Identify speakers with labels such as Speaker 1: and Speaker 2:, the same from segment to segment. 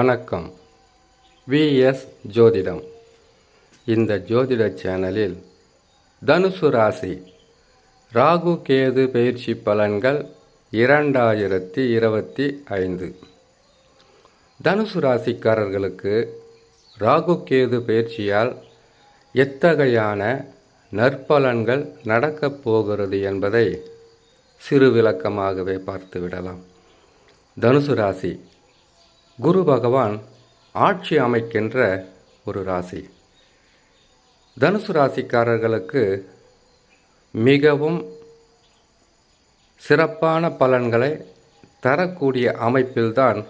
Speaker 1: வணக்கம். விஎஸ் ஜோதிடம். இந்த ஜோதிட சேனலில் தனுசு ராசி ராகு கேது பயிற்சி பலன்கள் இரண்டாயிரத்தி இருபத்தி ஐந்து. தனுசு ராசிக்காரர்களுக்கு ராகு கேது பயிற்சியால் எத்தகையான நற்பலன்கள் நடக்கப் போகிறது என்பதை சிறு விளக்கமாகவே பார்த்துவிடலாம். தனுசு ராசி குரு பகவான் ஆட்சி அமைக்கின்ற ஒரு ராசி. தனுசு ராசிக்காரர்களுக்கு மிகவும் சிறப்பான பலன்களை தரக்கூடிய அமைப்பில்தான்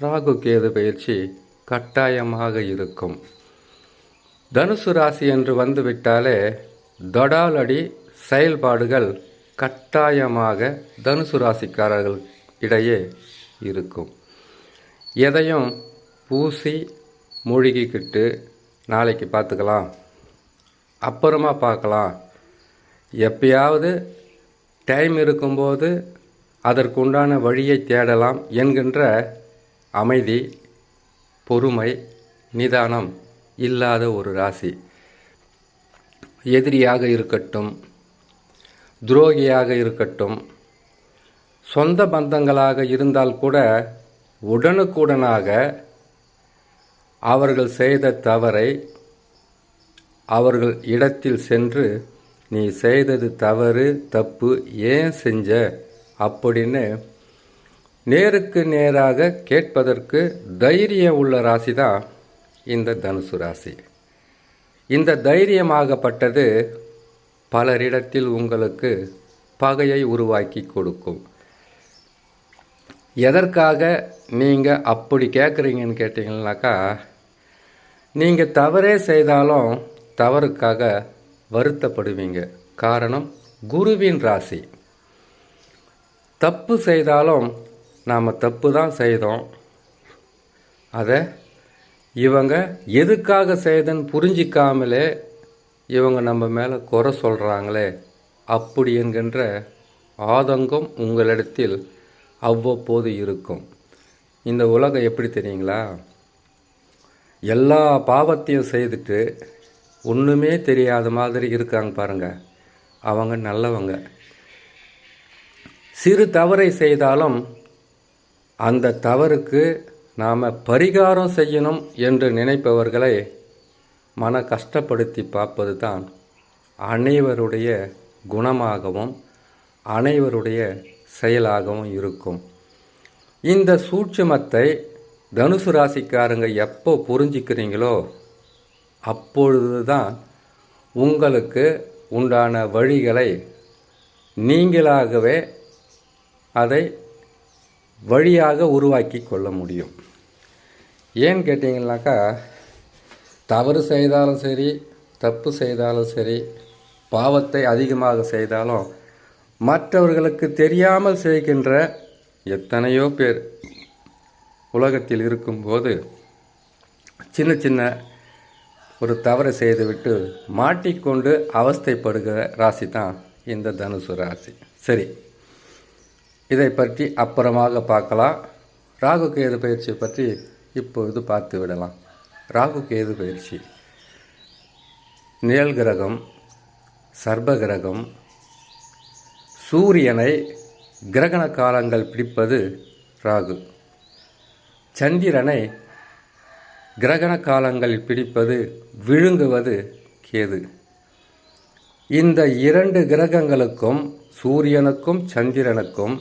Speaker 1: ராகு கேது பயிற்சி கட்டாயமாக இருக்கும். தனுசு ராசி என்று வந்துவிட்டாலே தொடாலடி செயல்பாடுகள் கட்டாயமாக தனுசு ராசிக்காரர்கள் இடையே இருக்கும். எதையும் பூசி மூழ்கிக்கிட்டு நாளைக்கு பார்த்துக்கலாம். அப்புறமா பார்க்கலாம். எப்பயாவது டைம் இருக்கும்போது அதற்குண்டான வழியை தேடலாம் என்கின்ற அமைதி பொறுமை நிதானம் இல்லாத ஒரு ராசி. எதிரியாக இருக்கட்டும் துரோகியாக இருக்கட்டும் சொந்த பந்தங்களாக இருந்தால் கூட உடனுக்குடனாக அவர்கள் செய்த தவறை அவர்கள் இடத்தில் சென்று நீ செய்தது தவறு தப்பு ஏன் செஞ்ச? அப்படின்னு நேருக்கு நேராக கேட்பதற்கு தைரியம் உள்ள ராசி தான் இந்த தனுசு ராசி. இந்த தைரியமாகப்பட்டது பலரிடத்தில் உங்களுக்கு பகையை உருவாக்கி கொடுக்கும். எதற்காக நீங்கள் அப்படி கேட்குறீங்கன்னு கேட்டிங்கனாக்கா நீங்கள் தவறே செய்தாலும் தவறுக்காக வருத்தப்படுவீங்க. காரணம் குருவின் ராசி. தப்பு செய்தாலும் நாம் தப்பு தான் செய்தோம். அதை இவங்க எதுக்காக செய்தன்னு புரிஞ்சிக்காமலே இவங்க நம்ம மேலே குறை சொல்கிறாங்களே அப்படி என்கின்ற ஆதங்கம் உங்களிடத்தில் அவ்வப்போது இருக்கும். இந்த உலகம் எப்படி தெரியுங்களா? எல்லா பாவத்தையும் செய்துட்டு ஒன்றுமே தெரியாத மாதிரி இருக்காங்க பாருங்க. அவங்க நல்லவங்க. சிறு தவறை செய்தாலும் அந்த தவறுக்கு நாம் பரிகாரம் செய்யணும் என்று நினைப்பவர்களை மன கஷ்டப்படுத்தி பார்ப்பது தான் அனைவருடைய குணமாகவும் அனைவருடைய செயலாகவும் இருக்கும். இந்த சூட்சமத்தை தனுசு ராசிக்காரங்க எப்போ புரிஞ்சிக்கிறீங்களோ அப்பொழுது தான் உங்களுக்கு உண்டான வழிகளை நீங்களாகவே அதை வழியாக உருவாக்கி கொள்ள முடியும். ஏன்னு கேட்டிங்கனாக்கா தவறு செய்தாலும் சரி தப்பு செய்தாலும் சரி பாவத்தை அதிகமாக செய்தாலும் மற்றவர்களுக்கு தெரியாமல் செய்கின்ற எத்தனையோ பேர் உலகத்தில் இருக்கும்போது சின்ன சின்ன ஒரு தவறை செய்துவிட்டு மாட்டிக்கொண்டு அவஸ்தைப்படுகிற ராசி தான் இந்த தனுசு ராசி. சரி இதை பற்றி அப்புறமாக பார்க்கலாம். ராகு கேது பயிற்சியை பற்றி இப்பொழுது பார்த்து விடலாம். ராகு கேது பயிற்சி. நிழல் கிரகம் சர்ப கிரகம் சூரியனை கிரகண காலங்கள் பிடிப்பது ராகு. சந்திரனை கிரகண காலங்களில் பிடிப்பது விழுங்குவது கேது. இந்த இரண்டு கிரகங்களுக்கும் சூரியனுக்கும் சந்திரனுக்கும்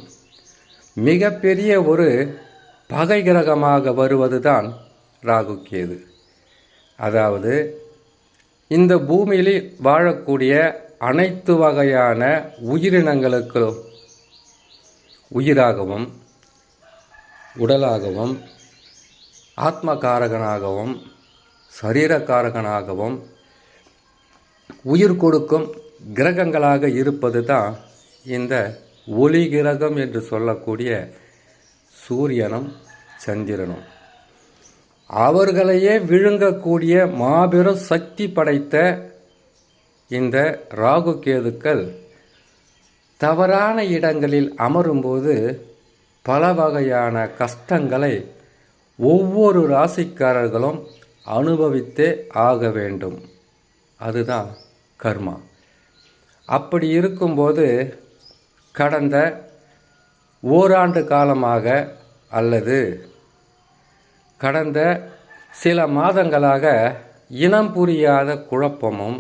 Speaker 1: மிகப்பெரிய ஒரு பகை கிரகமாக வருவதுதான் ராகு கேது. அதாவது இந்த பூமியில் வாழக்கூடிய அனைத்து வகையான உயிரினங்களுக்கு உயிராகவும் உடலாகவும் ஆத்மகாரகனாகவும் சரீரக்காரகனாகவும் உயிர் கொடுக்கும் கிரகங்களாக இருப்பது தான் இந்த ஒளி கிரகம் என்று சொல்லக்கூடிய சூரியனும் சந்திரனும். அவர்களையே விழுங்கக்கூடிய மாபெரும் சக்தி படைத்த இந்த ராகு கேதுக்கள் தவறான இடங்களில் அமரும்போது பல வகையான கஷ்டங்களை ஒவ்வொரு ராசிக்காரர்களும் அனுபவித்தே ஆக வேண்டும். அதுதான் கர்மா. அப்படி இருக்கும்போது கடந்த ஓராண்டு காலமாக அல்லது கடந்த சில மாதங்களாக இனம் புரியாத குழப்பமும்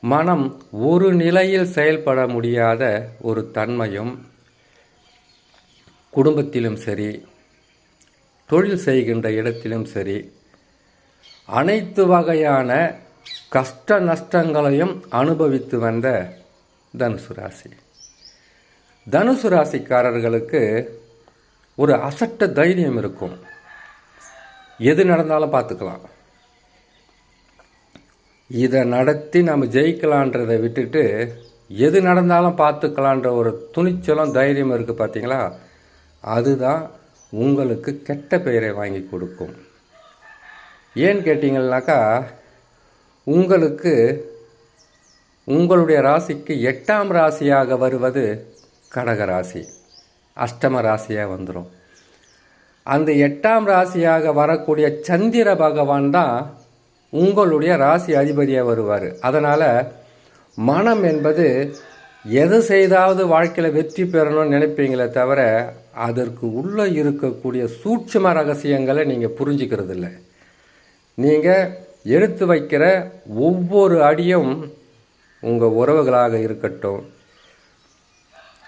Speaker 1: மனம் ஒரு நிலையில் செயல்பட முடியாத ஒரு தன்மையும் குடும்பத்திலும் சரி தொழில் செய்கின்ற இடத்திலும் சரி அனைத்து வகையான கஷ்ட நஷ்டங்களையும் அனுபவித்து வந்த தனுசு ராசி. தனுசு ராசிக்காரர்களுக்கு ஒரு அசட்ட தைரியம் இருக்கும். எது நடந்தாலும் பார்த்துக்கலாம். இதை நடத்தி நம்ம ஜெயிக்கலான்றதை விட்டுட்டு எது நடந்தாலும் பார்த்துக்கலான்ற ஒரு துணிச்சலும் தைரியம் இருக்குது பார்த்தீங்களா? அதுதான் உங்களுக்கு கெட்ட பெயரை வாங்கி கொடுக்கும். ஏன்னு கேட்டிங்கன்னாக்கா உங்களுக்கு உங்களுடைய ராசிக்கு எட்டாம் ராசியாக வருவது கடக ராசி அஷ்டம ராசியாக வந்துடும் அந்த எட்டாம் ராசியாக வரக்கூடிய சந்திர பகவான் தான் உங்களுடைய ராசி அதிபதியாக வருவார். அதனால் மனம் என்பது எது செய்தாவது வாழ்க்கையில் வெற்றி பெறணும்னு நினைப்பீங்களே தவிர அதற்கு உள்ளே இருக்கக்கூடிய சூட்சும ரகசியங்களை நீங்கள் புரிஞ்சிக்கிறது இல்லை நீங்கள் எடுத்து வைக்கிற ஒவ்வொரு அடியும் உங்கள் உறவுகளாக இருக்கட்டும்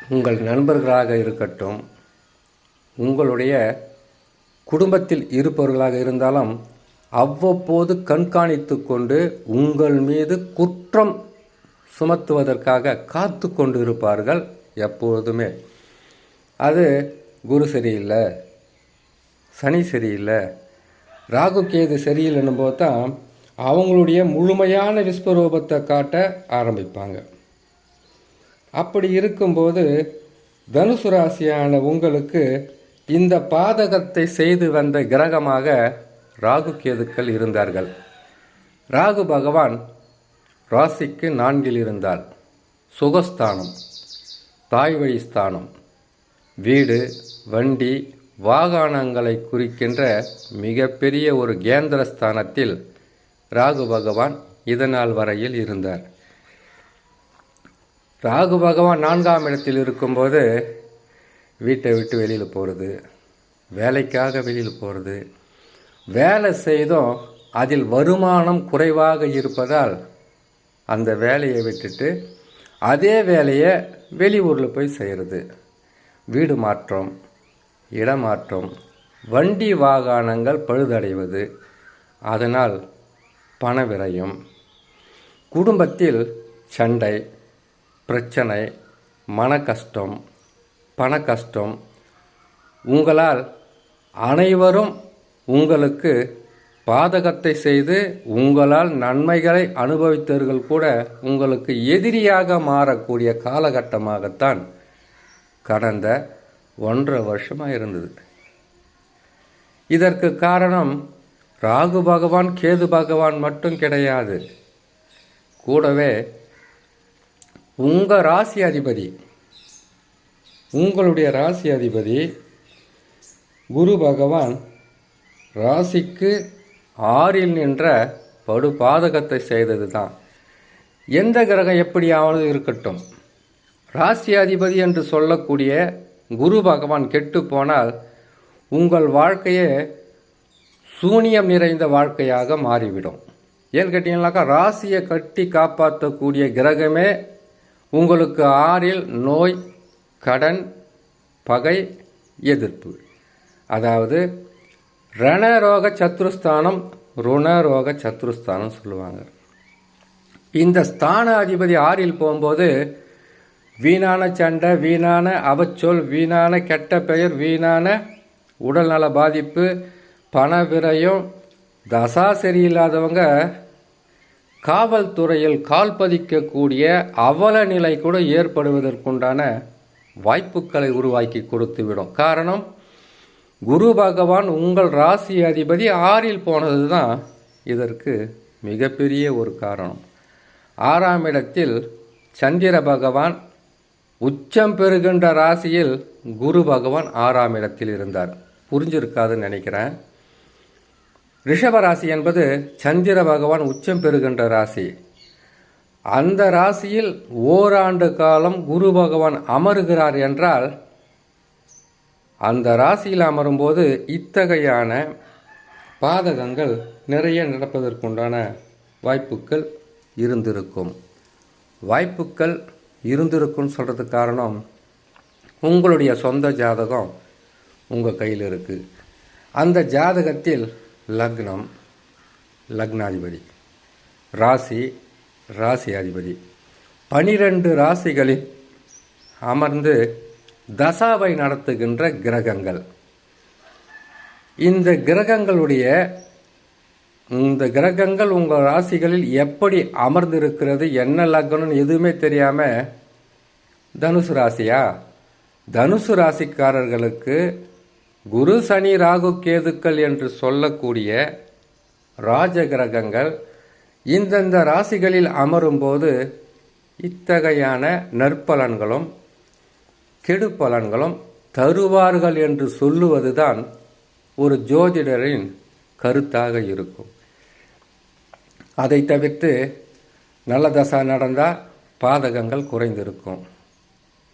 Speaker 1: உங்கள் நண்பர்களாக இருக்கட்டும் உங்களுடைய குடும்பத்தில் இருப்பவர்களாக இருந்தாலும் அவ்வப்போது கண்காணித்து கொண்டு உங்கள் மீது குற்றம் சுமத்துவதற்காக காத்து கொண்டு இருப்பார்கள் எப்பொழுதுமே. அது குரு சரியில்லை சனி சரியில்லை ராகு கேது சரியில்லைன்னும் போது தான் அவங்களுடைய முழுமையான விஸ்வரூபத்தை காட்ட ஆரம்பிப்பாங்க. அப்படி இருக்கும்போது தனுசு ராசியான உங்களுக்கு இந்த பாதகத்தை செய்து வந்த கிரகமாக ராகு கேதுக்கள் இருந்தார்கள். ராகு பகவான் ராசிக்கு நான்கில் இருந்தால் சுகஸ்தானம் தாய் வழி ஸ்தானம் வீடு வண்டி வாகனங்களை குறிக்கின்ற மிகப்பெரிய ஒரு கேந்திர ஸ்தானத்தில் ராகு பகவான் இதனால் வரையில் இருந்தார். ராகு பகவான் நான்காம் இடத்தில் இருக்கும்போது வீட்டை விட்டு வெளியில் போகிறது வேலைக்காக வெளியில் போகிறது வேலை செய்தும் அதில் வருமானம் குறைவாக இருப்பதால் அந்த வேலையை விட்டுட்டு அதே வேலையை வெளியூரில் போய் செய்கிறது வீடு மாற்றம் இடமாற்றம் வண்டி வாகனங்கள் பழுதடைவது அதனால் பண விரயம் குடும்பத்தில் சண்டை பிரச்சனை மன கஷ்டம் பண கஷ்டம் உங்களால் அனைவரும் உங்களுக்கு பாதகத்தை செய்து உங்களால் நன்மைகளை அனுபவித்தவர்கள் கூட உங்களுக்கு எதிரியாக மாறக்கூடிய காலகட்டமாகத்தான் கடந்த ஒன்றரை வருஷமாக இருந்தது. இதற்கு காரணம் ராகு பகவான் கேது பகவான் மட்டும் கிடையாது. கூடவே உங்கள் ராசி அதிபதி உங்களுடைய ராசி அதிபதி குரு பகவான் ராசிக்கு ஆறில் நின்ற படு பாதகத்தை செய்தது தான் எந்த கிரகம் எப்படியாவது இருக்கட்டும். ராசி அதிபதி என்று சொல்லக்கூடிய குரு பகவான் கெட்டு போனால் உங்கள் வாழ்க்கையே சூனியம் நிறைந்த வாழ்க்கையாக மாறிவிடும். ஏன்னு கேட்டிங்கனாக்கா ராசியை கட்டி காப்பாற்றக்கூடிய கிரகமே உங்களுக்கு ஆறில் நோய் கடன் பகை எதிர்ப்பு. அதாவது ரணரோக சத்ருஸ்தானம் ருணரோக சத்ருஸ்தானம் சொல்லுவாங்க. இந்த ஸ்தான அதிபதி ஆறில் போகும்போது வீணான சண்டை வீணான அவச்சொல் வீணான கெட்ட பெயர் வீணான உடல்நல பாதிப்பு பண விரயம் தசா சரியில்லாதவங்க காவல்துறையில் கால் பதிக்கக்கூடிய அவல நிலை கூட ஏற்படுவதற்குண்டான வாய்ப்புகளை உருவாக்கி கொடுத்துவிடும். காரணம் குரு பகவான் உங்கள் ராசி அதிபதி ஆறில் போனது தான் இதற்கு மிகப்பெரிய ஒரு காரணம். ஆறாம் இடத்தில் சந்திர பகவான் உச்சம் பெறுகின்ற ராசியில் குரு பகவான் ஆறாம் இடத்தில் இருந்தார். புரிஞ்சிருக்காதுன்னு நினைக்கிறேன். ரிஷப ராசி என்பது சந்திர பகவான் உச்சம் பெறுகின்ற ராசி. அந்த ராசியில் ஓராண்டு காலம் குரு பகவான் அமருகிறார் என்றால் அந்த ராசியில் அமரும்போது இத்தகையான பாதகங்கள் நிறைய நடப்பதற்குண்டான வாய்ப்புகள் இருந்திருக்கும். வாய்ப்புகள் இருந்திருக்குன்னு சொல்கிறதுக்கு காரணம் உங்களுடைய சொந்த ஜாதகம் உங்கள் கையில் இருக்குது அந்த ஜாதகத்தில் லக்னம் லக்னாதிபதி ராசி ராசி அதிபதி பனிரெண்டு ராசிகளில் அமர்ந்து தசாவை நடத்துகின்ற கிரகங்கள். இந்த கிரகங்களுடைய இந்த கிரகங்கள் உங்கள் ராசிகளில் எப்படி அமர்ந்திருக்கிறது என்ன லக்னம் எதுவுமே தெரியாமல் தனுசு ராசியா? தனுசு ராசிக்காரர்களுக்கு குரு சனி ராகு கேதுக்கள் என்று சொல்லக்கூடிய ராஜ கிரகங்கள் இந்தந்த ராசிகளில் அமரும்போது இத்தகையான நற்பலன்களும் கெடு பலன்களும் தருவார்கள் என்று சொல்லுவதுதான் ஒரு ஜோதிடரின் கருத்தாக இருக்கும். அதை தவிர்த்து நல்ல தசா நடந்தால் பாதகங்கள் குறைந்திருக்கும்.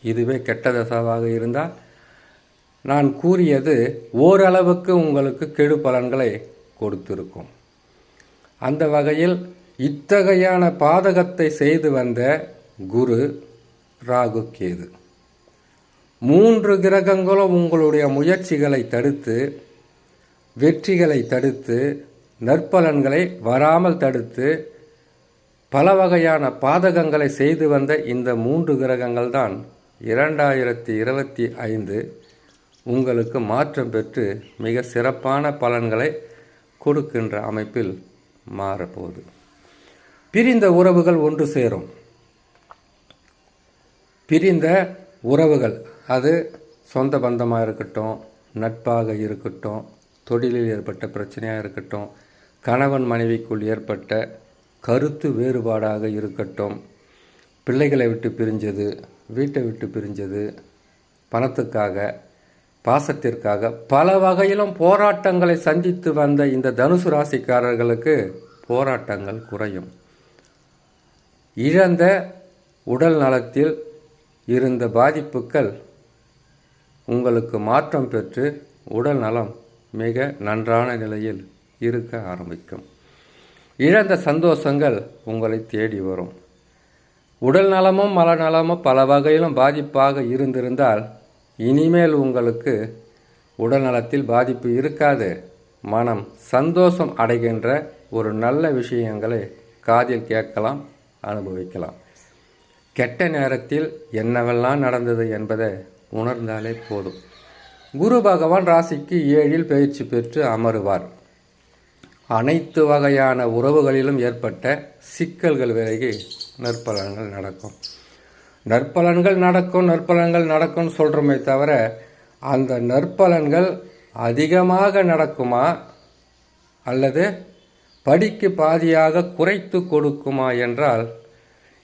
Speaker 1: இதுவே கெட்ட தசாவாக இருந்தால் நான் கூறியது ஓரளவுக்கு உங்களுக்கு கெடு பலன்களை கொடுத்திருக்கும். அந்த வகையில் இத்தகையான பாதகத்தை செய்து வந்த குரு ராகு கேது. மூன்று கிரகங்களும் உங்களுடைய முயற்சிகளை தடுத்து வெற்றிகளை தடுத்து நற்பலன்களை வராமல் தடுத்து பல வகையான பாதகங்களை செய்து வந்த இந்த மூன்று கிரகங்கள் தான் இரண்டாயிரத்தி இருபத்தி ஐந்து உங்களுக்கு மாற்றம் பெற்று மிக சிறப்பான பலன்களை கொடுக்கின்ற அமைப்பில் மாறப்போகுது. பிரிந்த உறவுகள் ஒன்று சேரும். பிரிந்த உறவுகள் அது சொந்த பந்தமாக இருக்கட்டும் நட்பாக இருக்கட்டும் தொழிலில் ஏற்பட்ட பிரச்சனையாக இருக்கட்டும் கணவன் மனைவிக்குள் ஏற்பட்ட கருத்து வேறுபாடாக இருக்கட்டும் பிள்ளைகளை விட்டு பிரிஞ்சது வீட்டை விட்டு பிரிஞ்சது பணத்துக்காக பாசத்திற்காக பல வகையிலும் போராட்டங்களை சந்தித்து வந்த இந்த தனுசு ராசிக்காரர்களுக்கு போராட்டங்கள் குறையும். இழந்த உடல் நலத்தில் இருந்த பாதிப்புகள் உங்களுக்கு மாற்றம் பெற்று உடல் நலம் மிக நன்றான நிலையில் இருக்க ஆரம்பிக்கும். இழந்த சந்தோஷங்கள் உங்களை தேடி வரும். உடல் நலமும் மனநலமும் பல வகையிலும் பாதிப்பாக இருந்திருந்தால் இனிமேல் உங்களுக்கு உடல் நலத்தில் பாதிப்பு இருக்காது. மனம் சந்தோஷம் அடைகின்ற ஒரு நல்ல விஷயங்களை காதில் கேட்கலாம் அனுபவிக்கலாம். கெட்ட நேரத்தில் என்னவெல்லாம் நடந்தது என்பதை உணர்ந்தாலே போதும். குரு பகவான் ராசிக்கு ஏழில் பயிற்சி பெற்று அமருவார். அனைத்து வகையான உறவுகளிலும் ஏற்பட்ட சிக்கல்கள் விலகி நற்பலன்கள் நடக்கும். நற்பலன்கள் நடக்கும் நற்பலன்கள் நடக்கும்னு சொல்கிறோமே தவிர அந்த நற்பலன்கள் அதிகமாக நடக்குமா? அல்லது படிக்கு பாதியாக குறைத்து கொடுக்குமா என்றால்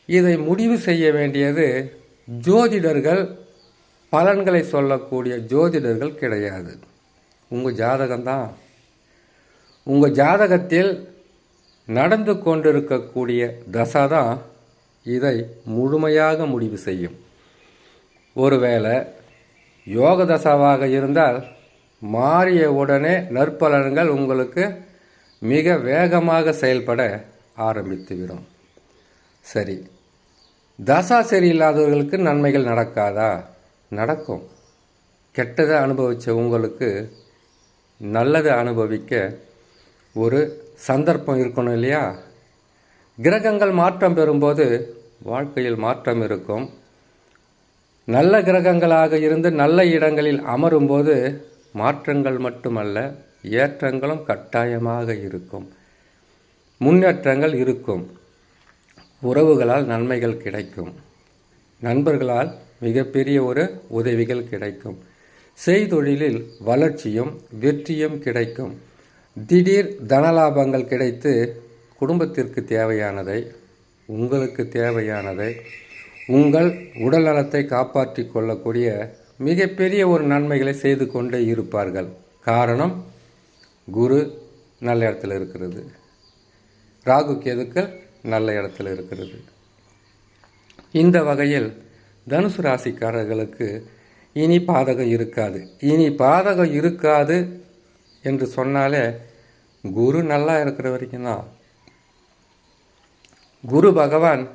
Speaker 1: இதை முடிவு செய்ய வேண்டியது ஜோதிடர்கள் பலன்களை சொல்லக்கூடிய ஜோதிடர்கள் கிடையாது. உங்கள் ஜாதகம்தான். உங்கள் ஜாதகத்தில் நடந்து கொண்டிருக்கக்கூடிய தசை தான் இதை முழுமையாக முடிவு செய்யும். ஒருவேளை யோக தசாவாக இருந்தால் மாறிய உடனே நற்பலன்கள் உங்களுக்கு மிக வேகமாக செயல்பட ஆரம்பித்துவிடும். சரி. தசா சரியில்லாதவர்களுக்கு நன்மைகள் நடக்காதா? நடக்கும். கெட்டதை அனுபவித்த உங்களுக்கு நல்லதை அனுபவிக்க ஒரு சந்தர்ப்பம் இருக்கணும் இல்லையா? கிரகங்கள் மாற்றம் பெறும்போது வாழ்க்கையில் மாற்றம் இருக்கும். நல்ல கிரகங்களாக இருந்து நல்ல இடங்களில் அமரும்போது மாற்றங்கள் மட்டுமல்ல ஏற்றங்களும் கட்டாயமாக இருக்கும். முன்னேற்றங்கள் இருக்கும். உறவுகளால் நன்மைகள் கிடைக்கும். நண்பர்களால் மிகப்பெரிய ஒரு உதவிகள் கிடைக்கும். செய்தொழிலில் வளர்ச்சியும் வெற்றியும் கிடைக்கும். திடீர் தனலாபங்கள் கிடைத்து குடும்பத்திற்கு தேவையானதை உங்களுக்கு தேவையானதை உங்கள் உடல் நலத்தை காப்பாற்றி கொள்ளக்கூடிய மிகப்பெரிய ஒரு நன்மைகளை செய்து கொண்டே இருப்பார்கள். காரணம் குரு நல்ல இடத்துல இருக்கிறது. ராகு கேதுக்கள் நல்ல இடத்துல இருக்கிறது. இந்த வகையில் தனுசு ராசிக்காரர்களுக்கு இனி பாதகம் இருக்காது. இனி பாதகம் இருக்காது என்று சொன்னாலே குரு நல்லா இருக்கிற வரைக்கும் தான். குரு பகவான்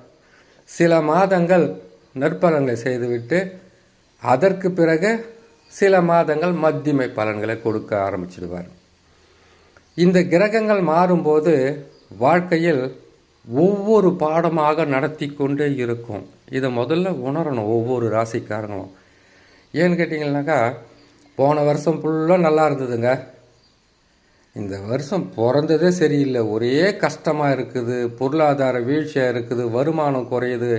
Speaker 1: சில மாதங்கள் நற்பலன்களை செய்துவிட்டு அதற்கு பிறகு சில மாதங்கள் மத்தியமை பலன்களை கொடுக்க ஆரம்பிச்சிடுவார். இந்த கிரகங்கள் மாறும்போது வாழ்க்கையில் ஒவ்வொரு பாடமாக நடத்தி கொண்டே இருக்கும். இதை முதல்ல உணரணும் ஒவ்வொரு ராசிக்காரங்களும். ஏன்னு கேட்டிங்கன்னாக்கா போன வருஷம் ஃபுல்லாக நல்லா இருந்ததுங்க. இந்த வருஷம் பிறந்ததே சரியில்லை. ஒரே கஷ்டமாக இருக்குது பொருளாதார வீழ்ச்சியாக இருக்குது வருமானம் குறையுது.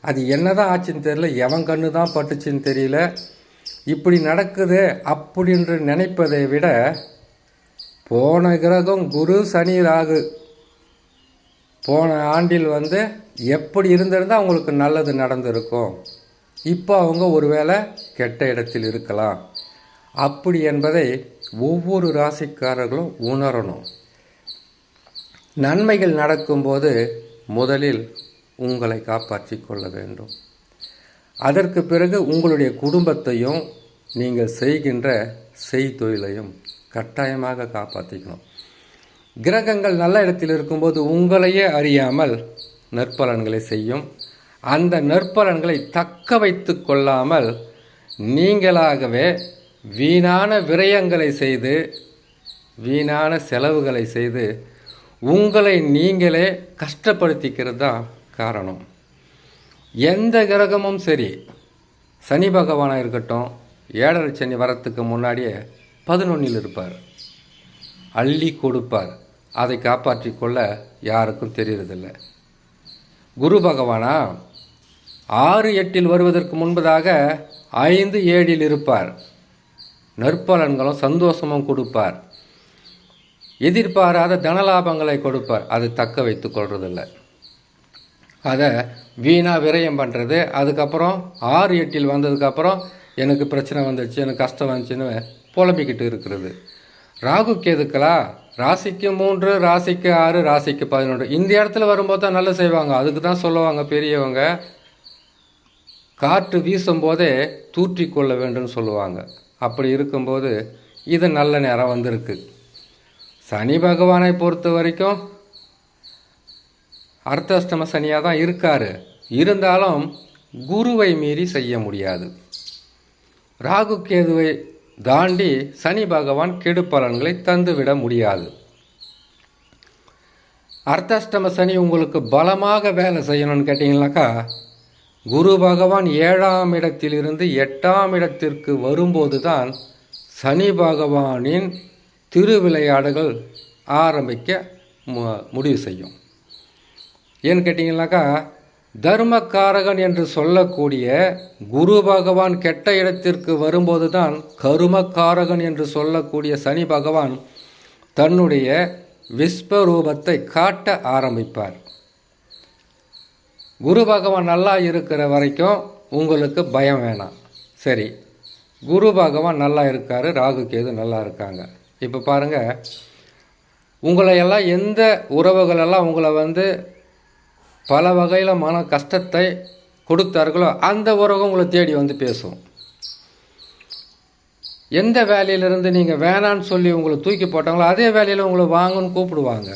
Speaker 1: அது என்னதான் ஆச்சுன்னு தெரியல எவன் கண்ணு தான் பட்டுச்சுன்னு தெரியல. இப்படி நடக்குது அப்படின்று நினைப்பதை விட போன கிரகம் குரு சனி ராகு. போன ஆண்டில் வந்து எப்படி இருந்திருந்தால் அவங்களுக்கு நல்லது நடந்திருக்கும்? இப்போ அவங்க ஒருவேளை கெட்ட இடத்தில் இருக்கலாம். அப்படி என்பதை ஒவ்வொரு ராசிக்காரர்களும் உணரணும். நன்மைகள் நடக்கும்போது முதலில் உங்களை காப்பாற்றி கொள்ள வேண்டும். அதற்கு பிறகு உங்களுடைய குடும்பத்தையும் நீங்கள் செய்கின்ற செய்தொழிலையும் கட்டாயமாக காப்பாற்றிக்கணும். கிரகங்கள் நல்ல இடத்தில் இருக்கும்போது உங்களையே அறியாமல் நற்பலன்களை செய்யும். அந்த நற்பலன்களை தக்க வைத்து கொள்ளாமல் நீங்களாகவே வீணான விரயங்களை செய்து வீணான செலவுகளை செய்து உங்களை நீங்களே கஷ்டப்படுத்திக்கிறது தான் காரணம். எந்த கிரகமும் சரி சனி பகவானாக இருக்கட்டும் ஏழரை சனி வரத்துக்கு முன்னாடியே பதினொன்றில் இருப்பார். அள்ளி கொடுப்பார். அதை காப்பாற்றி கொள்ள யாருக்கும் தெரியறதில்லை குரு பகவானா ஆறு எட்டில் வருவதற்கு முன்பதாக ஐந்து ஏழில் இருப்பார். நற்பலன்களும் சந்தோஷமும் கொடுப்பார். எதிர்பாராத தனலாபங்களை கொடுப்பார். அதை தக்க வைத்து கொள்றதில்லை. அதை வீணாக விரயம் பண்ணுறது அதுக்கப்புறம் ஆறு எட்டில் வந்ததுக்கப்புறம் எனக்கு பிரச்சனை வந்துச்சு எனக்கு கஷ்டம் வந்துச்சுன்னு புலம்பிக்கிட்டு இருக்கிறது. ராகு கேதுக்களா ராசிக்கு மூன்று ராசிக்கு ஆறு ராசிக்கு பதினொன்று. இந்த இடத்துல வரும்போது தான் நல்லா செய்வாங்க. அதுக்கு தான் சொல்லுவாங்க பெரியவங்க காற்று வீசும்போதே தூற்றி கொள்ள வேண்டும் சொல்லுவாங்க. அப்படி இருக்கும்போது இது நல்ல நேரம் வந்திருக்கு. சனி பகவானை பொறுத்த வரைக்கும் அர்த்தஷ்டம சனியாக தான் இருக்கார். இருந்தாலும் குருவை மீறி செய்ய முடியாது. ராகு கேதுவை தாண்டி சனி பகவான் கெடு பலன்களை தந்துவிட முடியாது. அர்த்தாஷ்டம சனி உங்களுக்கு பலமாக வேலை செய்யணும்னு கேட்டிங்கனாக்கா குரு பகவான் ஏழாம் இடத்திலிருந்து எட்டாம் இடத்திற்கு வரும்போது தான் சனி பகவானின் திருவிளையாடுகள் ஆரம்பிக்க மு- முடிவு செய்யும். ஏன்னு கேட்டிங்கனாக்கா தர்மக்காரகன் என்று சொல்லக்கூடிய குரு பகவான் கெட்ட இடத்திற்கு வரும்போது தான் கருமக்காரகன் என்று சொல்லக்கூடிய சனி பகவான் தன்னுடைய விஸ்வரூபத்தை காட்ட ஆரம்பிப்பார். குரு பகவான் நல்லா இருக்கிற வரைக்கும் உங்களுக்கு பயம் வேணாம். சரி குரு பகவான் நல்லா இருக்காரு ராகு கேது நல்லா இருக்காங்க. இப்போ பாருங்க உங்களையெல்லாம் எந்த உறவுகளெல்லாம் உங்களை வந்து பல வகையில் மன கஷ்டத்தை கொடுத்தார்களோ அந்த உறவு உங்களை தேடி வந்து பேசும். எந்த வேலையிலிருந்து நீங்கள் வேணான்னு சொல்லி உங்களை தூக்கி போட்டாங்களோ அதே வேலையில் உங்களை வாங்கன்னு கூப்பிடுவாங்க.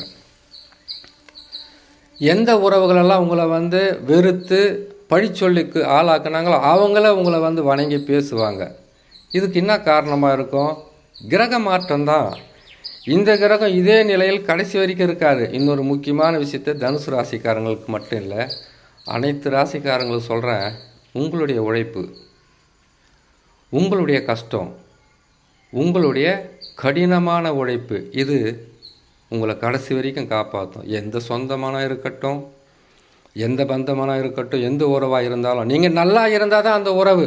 Speaker 1: எந்த உறவுகளெல்லாம் உங்களை வந்து வெறுத்து பழிச்சொல்லிக்கு ஆளாக்குனாங்களோ அவங்கள உங்களை வந்து வணங்கி பேசுவாங்க. இதுக்கு என்ன காரணமாக இருக்கும்? கிரக மாற்றம்தான் இந்த கிரகம் இதே நிலையில் கடைசி வரைக்கும் இருக்காது. இன்னொரு முக்கியமான விஷயத்தை தனுசு ராசிக்காரங்களுக்கு மட்டும் இல்லை அனைத்து ராசிக்காரங்களும் சொல்கிறேன் உங்களுடைய உழைப்பு உங்களுடைய கஷ்டம் உங்களுடைய கடினமான உழைப்பு இது உங்களை கடைசி வரைக்கும் காப்பாற்றும் எந்த சொந்தமான இருக்கட்டும் எந்த பந்தமான இருக்கட்டும் எந்த உறவாக இருந்தாலும். நீங்கள் நல்லா இருந்தால் தான் அந்த உறவு.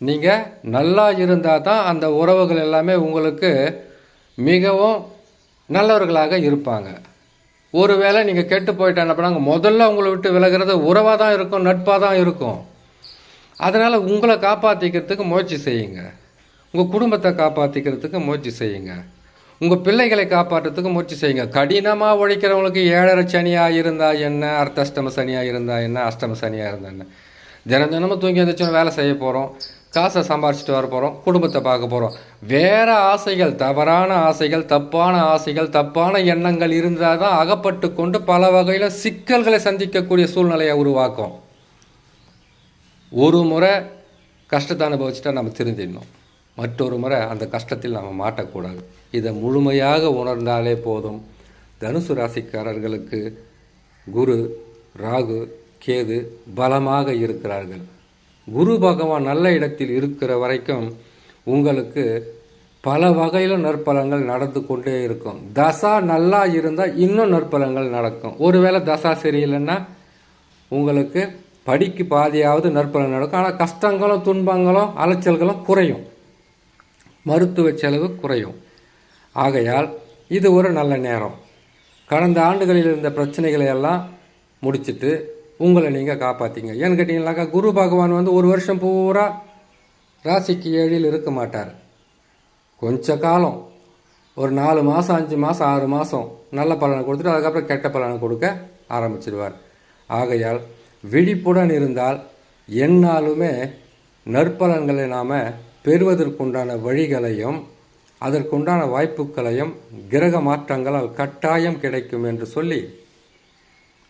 Speaker 1: நீங்கள் நல்லா இருந்தால் தான் அந்த உறவுகள் எல்லாமே உங்களுக்கு மிகவும் நல்லவர்களாக இருப்பாங்க. ஒருவேளை நீங்கள் கெட்டு போயிட்டு என்ன பண்ணாங்க முதல்ல உங்களை விட்டு விலகிறது உறவாக தான் இருக்கும் நட்பாக தான் இருக்கும். அதனால் உங்களை காப்பாற்றிக்கிறதுக்கு முயற்சி செய்யுங்க. உங்கள் குடும்பத்தை காப்பாற்றிக்கிறதுக்கு முயற்சி செய்யுங்க. உங்கள் பிள்ளைகளை காப்பாற்றுறதுக்கு முயற்சி செய்யுங்க. கடினமாக உழைக்கிறவங்களுக்கு ஏழரை சனியாக இருந்தால் என்ன அர்த்த அஷ்டம சனியாக இருந்தால் என்ன அஷ்டம சனியாக இருந்தால் என்ன? தினம் தினமும் தூங்கி எழுந்திரிச்சோம் வேலை செய்ய போகிறோம் காசை சம்பாரிச்சிட்டு வர போகிறோம் குடும்பத்தை பார்க்க போகிறோம் வேறு ஆசைகள் தவறான ஆசைகள் தப்பான ஆசைகள் தப்பான எண்ணங்கள் இருந்தால் தான் அகப்பட்டு கொண்டு பல வகையில் சிக்கல்களை சந்திக்கக்கூடிய சூழ்நிலையை உருவாக்கும். ஒரு முறை கஷ்டத்தை அனுபவிச்சுட்டா நம்ம திருந்திடணும். மற்றொரு முறை அந்த கஷ்டத்தில் நாம் மாட்டக்கூடாது. இதை முழுமையாக உணர்ந்தாலே போதும். தனுசு ராசிக்காரர்களுக்கு குரு ராகு கேது பலமாக இருக்கிறார்கள். குரு பகவான் நல்ல இடத்தில் இருக்கிற வரைக்கும் உங்களுக்கு பல வகையில் நற்பலங்கள் நடந்து கொண்டே இருக்கும். தசா நல்லா இருந்தால் இன்னும் நற்பலங்கள் நடக்கும். ஒருவேளை தசா சரியில்லைன்னா உங்களுக்கு படிக்கு பாதியாவது நற்பலன் நடக்கும். ஆனால் கஷ்டங்களும் துன்பங்களும் அலைச்சல்களும் குறையும். மருத்துவ செலவு குறையும். ஆகையால் இது ஒரு நல்ல நேரம். கடந்த ஆண்டுகளில் இருந்த பிரச்சனைகளை எல்லாம் முடிச்சுட்டு உங்களை நீங்கள் காப்பாற்றிங்க ஏன்னு கேட்டிங்கனாக்கா குரு பகவான் வந்து ஒரு வருஷம் பூரா ராசிக்கு ஏழில் இருக்க மாட்டார். கொஞ்ச காலம். ஒரு நாலு மாதம் அஞ்சு மாதம் ஆறு மாதம் நல்ல பலனை கொடுத்துட்டு அதுக்கப்புறம் கெட்ட பலனை கொடுக்க ஆரம்பிச்சிடுவார் ஆகையால் விழிப்புடன் இருந்தால் என்னாலுமே நற்பலன்களை நாம் பெறுவதற்குண்டான வழிகளையும் அதற்குண்டான வாய்ப்புகளையும் கிரக மாற்றங்களால் கட்டாயம் கிடைக்கும் என்று சொல்லி